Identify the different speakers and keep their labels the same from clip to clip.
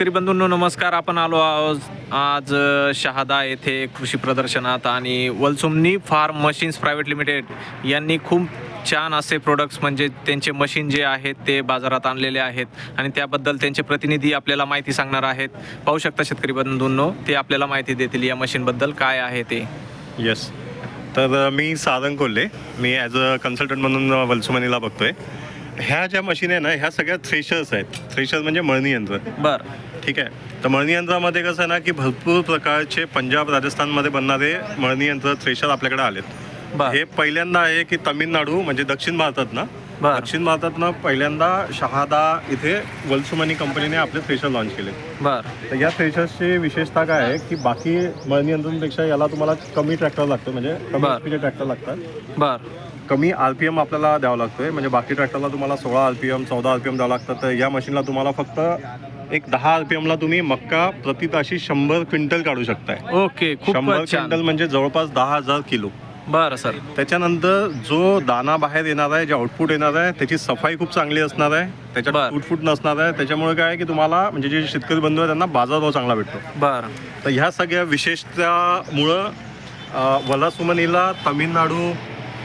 Speaker 1: शेतकरी बंधूंनो नमस्कार. आपण आलो आहोत आज शहादा येथे कृषी प्रदर्शनात आणि Valsumani farm machines private limited यांनी खूप छान असे प्रोडक्ट्स म्हणजे त्यांचे मशीन जे आहेत ते बाजारात आणलेले आहेत आणि त्याबद्दल त्यांचे प्रतिनिधी आपल्याला माहिती सांगणार आहेत. पाहू शकता शेतकरी बंधूंनो ते आपल्याला माहिती देतील या मशीनबद्दल काय आहे ते.
Speaker 2: येस तर मी सारंग कोल्हे. मी ॲज अ कन्सल्टंट म्हणून वलसुमनीला बघतोय. ह्या ज्या मशीन आहे ना ह्या सगळ्या थ्रेशर्स आहेत. थ्रेशर्स म्हणजे मळणी यंत्र.
Speaker 1: बर.
Speaker 2: ठीक आहे. तर मळणी यंत्रामध्ये कसं आहे ना की भरपूर प्रकारचे पंजाब राजस्थानमध्ये बनणारे मळणी यंत्र थ्रेशर आपल्याकडे आलेत. हे पहिल्यांदा आहे की तामिळनाडू म्हणजे दक्षिण भारतात ना दक्षिण भारतातनं पहिल्यांदा शहादा इथे वलसुमनी कंपनीने आपले थ्रेशर लॉन्च केले
Speaker 1: बर.
Speaker 2: तर या थ्रेशर्सची विशेषता काय आहे की बाकी मळणी यंत्रांपेक्षा याला तुम्हाला कमी ट्रॅक्टर लागतं म्हणजे कमी ट्रॅक्टर लागतात.
Speaker 1: बर.
Speaker 2: कमी आर पी एम आपल्याला द्यावा लागतोय म्हणजे बाकी ट्रॅक्टरला तुम्हाला सोळा आर पी एम चौदा आर पी एम द्यावं लागतं. तर या मशीनला तुम्हाला फक्त एक दहा आर पी एमला तुम्ही मक्का प्रति ताशी शंभर क्विंटल काढू शकताय.
Speaker 1: ओके
Speaker 2: शंभर
Speaker 1: छान.
Speaker 2: क्विंटल म्हणजे जवळपास दहा हजार किलो.
Speaker 1: बरं सर.
Speaker 2: त्याच्यानंतर जो दाना बाहेर येणार आहे जे आउटपुट येणार आहे त्याची सफाई खूप चांगली असणार आहे.
Speaker 1: बरं.
Speaker 2: त्याच्यात फुटफूट नसणार आहे. त्याच्यामुळे काय आहे की तुम्हाला म्हणजे जे शेतकरी बंधू आहे त्यांना बाजारभाव चांगला भेटतो.
Speaker 1: बर.
Speaker 2: तर ह्या सगळ्या विशेषतामुळं अं, वलासुमनीला तामिळनाडू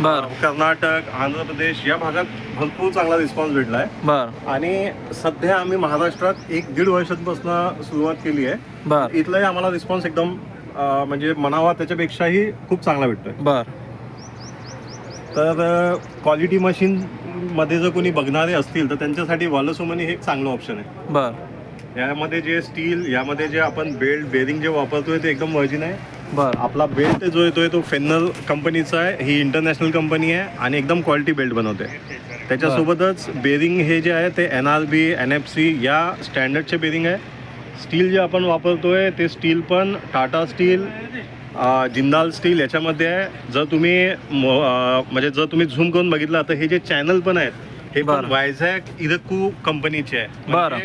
Speaker 1: बर.
Speaker 2: कर्नाटक आंध्र प्रदेश या भागात भरपूर चांगला रिस्पॉन्स भेटला आहे
Speaker 1: बर.
Speaker 2: आणि सध्या आम्ही महाराष्ट्रात एक दीड वर्षांपासून सुरुवात केली आहे.
Speaker 1: बर.
Speaker 2: इथलाही आम्हाला रिस्पॉन्स एकदम अं, म्हणजे म्हणावा त्याच्यापेक्षाही खूप चांगला भेटतोय.
Speaker 1: बर.
Speaker 2: तर क्वालिटी मशीन मध्ये जर कोणी बघणारे असतील तर त्यांच्यासाठी वालसुमनी हे एक चांगलं ऑप्शन आहे.
Speaker 1: बर.
Speaker 2: यामध्ये जे स्टील यामध्ये जे आपण बेल्ट बेरिंग जे वापरतोय ते एकदम वर्जिन आहे.
Speaker 1: बर.
Speaker 2: आपला बेल्ट जो येतोय तो फेन्नल कंपनीचा आहे. ही इंटरनॅशनल कंपनी आहे आणि एकदम क्वालिटी बेल्ट बनवते. त्याच्यासोबतच बेरिंग हे जे आहे ते N R B N F C या स्टँडर्डचे बेरिंग आहे. स्टील जे आपण वापरतोय ते स्टील पण टाटा स्टील जिंदाल स्टील याच्यामध्ये आहे. जर तुम्ही म्हणजे जर तुम्ही झूम करून बघितलं तर हे जे चॅनल पण आहेत हे. वायझॅक इरकू कंपनीचे आहे.
Speaker 1: बरं.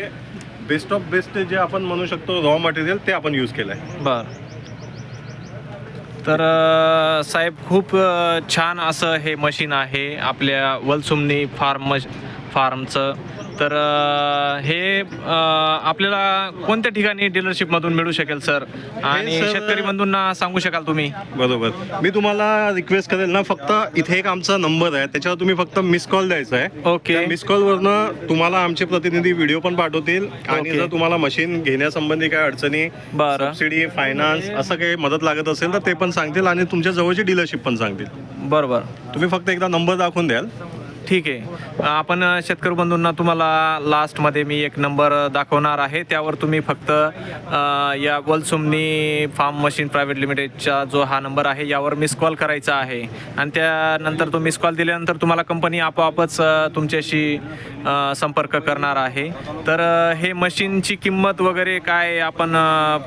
Speaker 2: बेस्ट ऑफ बेस्ट जे आपण म्हणू शकतो रॉ मटेरियल ते आपण यूज केलं आहे
Speaker 1: बर. तर साहेब खूप छान असं हे मशीन आहे. आपल्या वलसुमनी फार्म फार्मचं. तर हे आपल्याला कोणत्या ठिकाणी डीलरशिपमधून मिळू शकेल सर? आणि शेतकरी बंधूंना सांगू शकाल तुम्ही?
Speaker 2: बरोबर. मी तुम्हाला रिक्वेस्ट करेल ना फक्त इथे एक आमचा नंबर आहे. त्याच्यावर तुम्ही फक्त मिस कॉल द्यायचा आहे.
Speaker 1: ओके
Speaker 2: मिस कॉल वरनं तुम्हाला आमचे प्रतिनिधी व्हिडिओ पण पाठवतील. आणि. जर तुम्हाला मशीन घेण्यासंबंधी काय अडचणी सबसिडी फायनान्स असं काही मदत लागत असेल तर ते पण सांगतील आणि तुमच्या जवळची डीलरशिप पण सांगतील.
Speaker 1: बरं बरं
Speaker 2: तुम्ही फक्त एकदा नंबर दाखवून द्याल.
Speaker 1: ठीक आहे. आपण शेतकरी बंधूंना तुम्हाला लास्टमध्ये मी एक नंबर दाखवणार आहे. त्यावर तुम्ही फक्त या वलसुमनी फार्म मशीन प्रायव्हेट लिमिटेडचा जो हा नंबर आहे यावर मिस कॉल करायचा आहे. आणि त्यानंतर तो मिस कॉल दिल्यानंतर तुम्हाला कंपनी आपोआपच तुमच्याशी संपर्क करणार आहे. तर हे मशीनची किंमत वगैरे काय आपण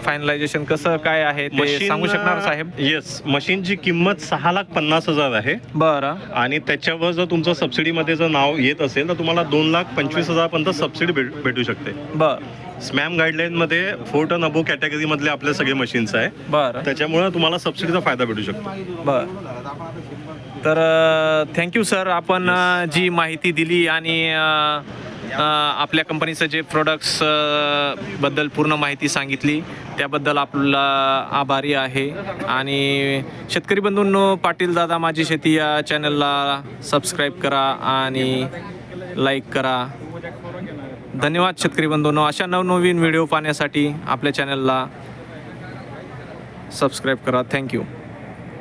Speaker 1: फायनलायझेशन कसं काय आहे ते सांगू शकणार साहेब?
Speaker 2: येस मशीनची किंमत सहा लाख पन्नास हजार आहे.
Speaker 1: बरं.
Speaker 2: आणि त्याच्यावर जर तुमचं सबसिडीमध्ये जर नाव येत असेल तर तुम्हाला दोन लाख पंचवीस हजारपर्यंत सबसिडी भेट भेटू शकते.
Speaker 1: बरं.
Speaker 2: स्मॅम गाईडलाईनमध्ये फोर टन अबो कॅटेगरीमधले आपले सगळे मशीन्स आहे.
Speaker 1: बरं.
Speaker 2: त्याच्यामुळे तुम्हाला सबसिडीचा फायदा भेटू शकतो.
Speaker 1: बर. तर थँक्यू सर आपण अ, जी माहिती दिली आणि अ, आपल्या कंपनीचं जे प्रोडक्ट्सबद्दल पूर्ण माहिती सांगितली त्याबद्दल आपला आभारी आहे. आणि शेतकरी बंधूंनो पाटील दादा माझी शेती या चॅनलला सबस्क्राईब करा आणि लाईक करा. धन्यवाद शेतकरी बंधूंनो. अशा नवनवीन व्हिडिओ पाहण्यासाठी आपल्या चॅनलला सबस्क्राईब करा. थँक्यू